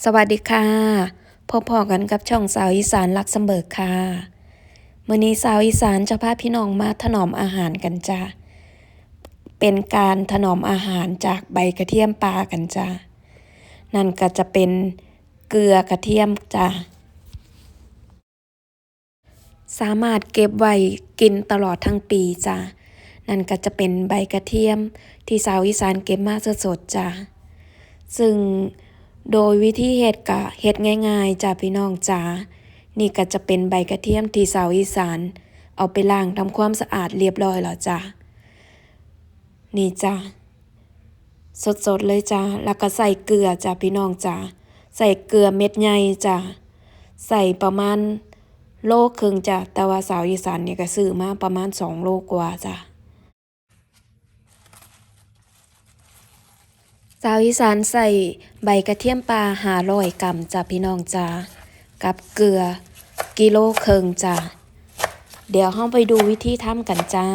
สวัสดีค่ะ พบพอกันกับช่องสาวอีสานลักสมเบิกค่ะมื้อนี้สาวอีสานจะพาพี่น้องมาถนอมอาหารกันจ้ะเป็นการถนอมอาหารจากใบกระเทียมปลากันจ้ะนั่นก็จะเป็นเกลือกระเทียมจ้ะสามารถเก็บไว้กินตลอดทั้งปีจ้ะนั่นก็จะเป็นใบกระเทียมที่สาวอีสานเก็บมาสดๆจ้ะซึ่ง โดยวิธีเฮ็ดกะเฮ็ดง่ายๆจ้ะพี่น้องจ๋า นี่ก็จะเป็นใบกระเทียมที่สาวอีสาน เอาไปล้างทำความสะอาดเรียบร้อยแล้วจ้ะนี่จ้ะสดๆเลยจ้ะแล้วก็ใส่เกลือจ้ะพี่น้องจ๋าใส่เกลือเม็ดใหญ่จ้ะใส่ประมาณโลครึ่งจ้ะแต่ว่าสาวอีสานเนี่ยก็ซื้อมาประมาณสองโลกว่าจ้ะ สาวอีสานใส่ใบกระเทียมปลาหาร้อยกรัมจ้ะพี่น้องจ้ากับเกลือกิโลเครึ่งจ้ะเดี๋ยวเราไปดูวิธีทำกันจ้า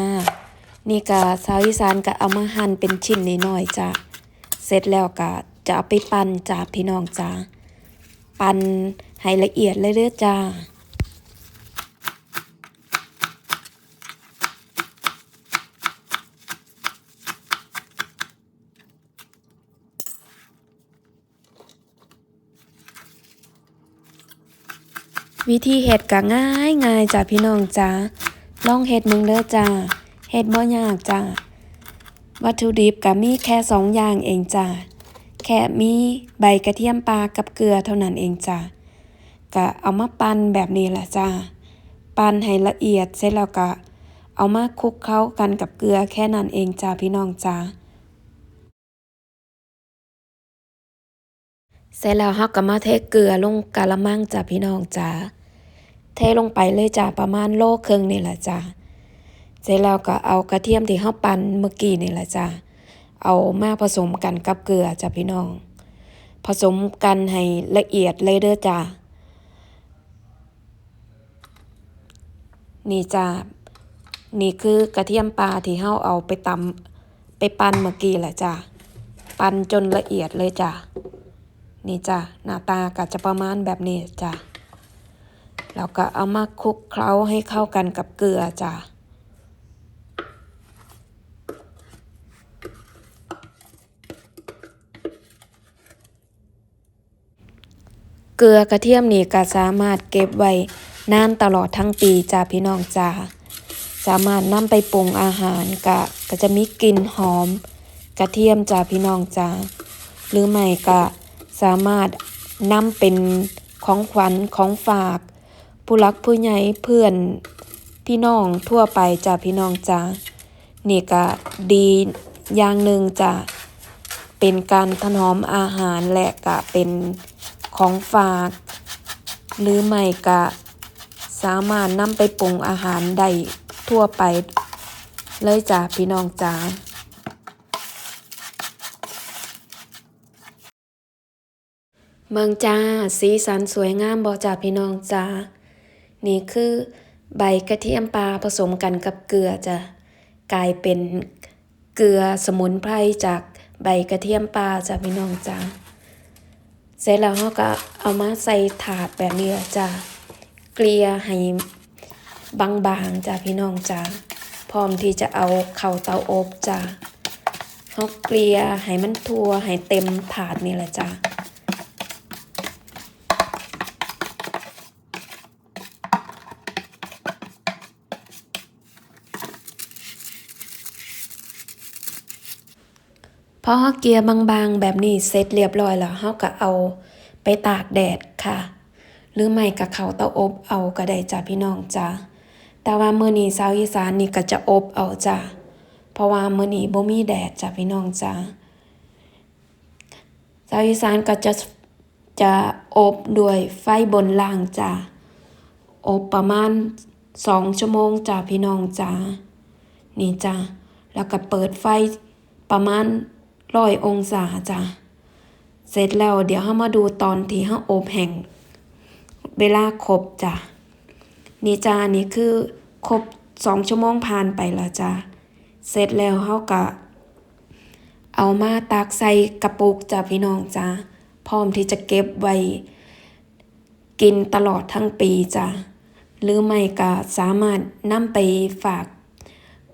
นี่ก็สาวอีสานก็เอามาหั่นเป็นชิ้นน้อยๆจ้ะเสร็จแล้วก็จะเอาไปปั่นจ้ะพี่น้องจ้าปั่นให้ละเอียดเลยเด้อจ้า วิธีเฮ็ดก็ง่ายง่ายจ้ะพี่น้องจ้าลองเฮ็ดมึงเด้อจ้าเฮ็ดบ่ยากจ้าวัตถุดิบก็มีแค่สองอย่างเองจ้าแค่มีใบกระเทียมปลากับเกลือเท่านั้นเองจ้าก็เอามาปั่นแบบนี้แหละจ้าปั่นให้ละเอียดเสร็จแล้วก็เอามาคลุกเคล้ากันกับเกลือแค่นั้นเองจ้าพี่น้องจ้าเสร็จแล้วเราก็มาเทเกลือลงกะละมังจ้าพี่น้องจ้า เทลงไปเลยจ้ะประมาณโลครึ่งนี่แหละจ้ะเสร็จแล้วก็เอากระเทียมที่เฮาปั่นเมื่อกี้นี่แหละจ้ะเอามาผสมกันกับเกลือจ้ะพี่น้อง ผสมกันให้ละเอียดเลยเด้อจ้ะนี่จ้ะนี่คือกระเทียมปลาที่เฮาเอาไปตำไปปั่นเมื่อกี้แหละจ้ะปั่นจนละเอียดเลยจ้ะนี่จ้ะหน้าตาก็จะประมาณแบบนี้จ้ะ แล้วก็เอามาคลุกเคล้าให้เข้ากันกับเกลือจ้ะเกลือกระเทียมนี่ก็สามารถเก็บไว้นานตลอดทั้งปีจ้าพี่น้องจ้าสามารถนำไปปรุงอาหารกะก็จะมีกลิ่นหอม กระเทียมจ้าพี่น้องจ้าหรือไม่ก็สามารถนำเป็นของขวัญของฝาก ผู้รักผู้ใหญ่เพื่อนพี่น้องทั่วไปจ้าพี่น้องจ้านี่ก็ดีอย่างหนึ่งจ้ะเป็นการถนอมอาหารและก็เป็นของฝาก หรือไม่ก็สามารถนำไปปรุงอาหารได้ทั่วไป เลยจ้ะพี่น้องจ้าเมืองจ้า สีสันสวยงามบ่จ้าพี่น้องจ้า นี่คือใบกระเทียมปลาผสมกันกับเกลือจะกลายเป็นเกลือสมุนไพรจากใบกระเทียมปลาจ้ะพี่น้องจ้าเสร็จแล้วเราก็เอามาใส่ถาดแบบนี้จ้ะเกลี่ยให้บางๆจ้ะพี่น้องจ้าพร้อมที่จะเอาเข้าเตาอบจ้ะเราเกลี่ยให้มันทั่วให้เต็มถาดนี่แหละจ้ะ พอเราเกลี่ยบางๆ แบบนี้เสร็จเรียบร้อยแล้วเราก็เอาไปตากแดดค่ะ หรือไม่ก็เขาเตาอบเอาก็ได้จ้ะพี่น้องจ้ะแต่ว่ามื้อนี้ชาวอีสานนี่ก็จะอบเอาจ้ะเพราะว่ามื้อนี้บ่มีแดดจ้ะพี่น้องจ้ะชาวอีสานก็จะจะอบด้วยไฟบนล่างจ้ะอบประมาณ2ชั่วโมงจ้ะพี่น้องจ้ะนี่จ้ะแล้วก็เปิดไฟประมาณ ร้อยองศาจ้ะ เสร็จแล้วเดี๋ยวเรามาดูตอนที่เราอบแห้งเวลาครบจ้ะ นี่จ้านี่คือครบสองชั่วโมงผ่านไปแล้วจ้ะ เสร็จแล้วเราก็เอามาตักใส่กระปุกจ้ะพี่น้องจ้ะ พร้อมที่จะเก็บไว้กินตลอดทั้งปีจ้ะ หรือไม่ก็สามารถนำไปฝาก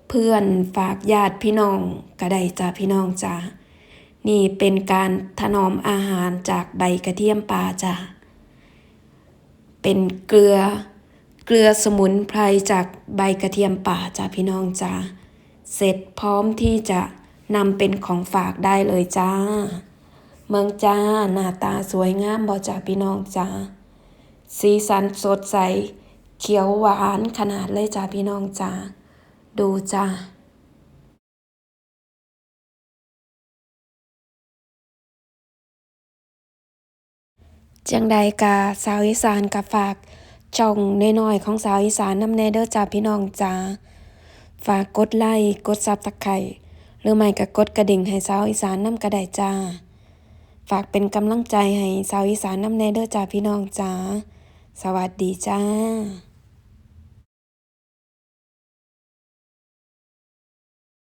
เพื่อนฝากญาติพี่น้องก็ได้จ้ะพี่น้องจ้ะ นี่เป็นการถนอมอาหารจากใบกระเทียมป่าจ้ะ เป็นเกลือ เกลือสมุนไพรจากใบกระเทียมป่าจ้ะพี่น้องจ้ะ เสร็จพร้อมที่จะนำเป็นของฝากได้เลยจ้า เมืองจ้าหน้าตาสวยงามบ่จ้าพี่น้องจ้า สีสันสดใส เขียวหวานขนาดเลยจ้าพี่น้องจ้า ดูจ้า จังใดกาสาวอีสานกะฝากช่องน้อยๆของสาวอีสานนำแน่เด้อจ้าพี่น้องจ้าฝากกดไลค์กดซับตะไคร่หรือไม่ก็กดกระดิ่งให้สาวอีสานนำก็ได้จ้า ฝากเป็นกำลังใจให้สาวอีสานนำแน่เด้อจ้าพี่น้องจ้าสวัสดีจ้า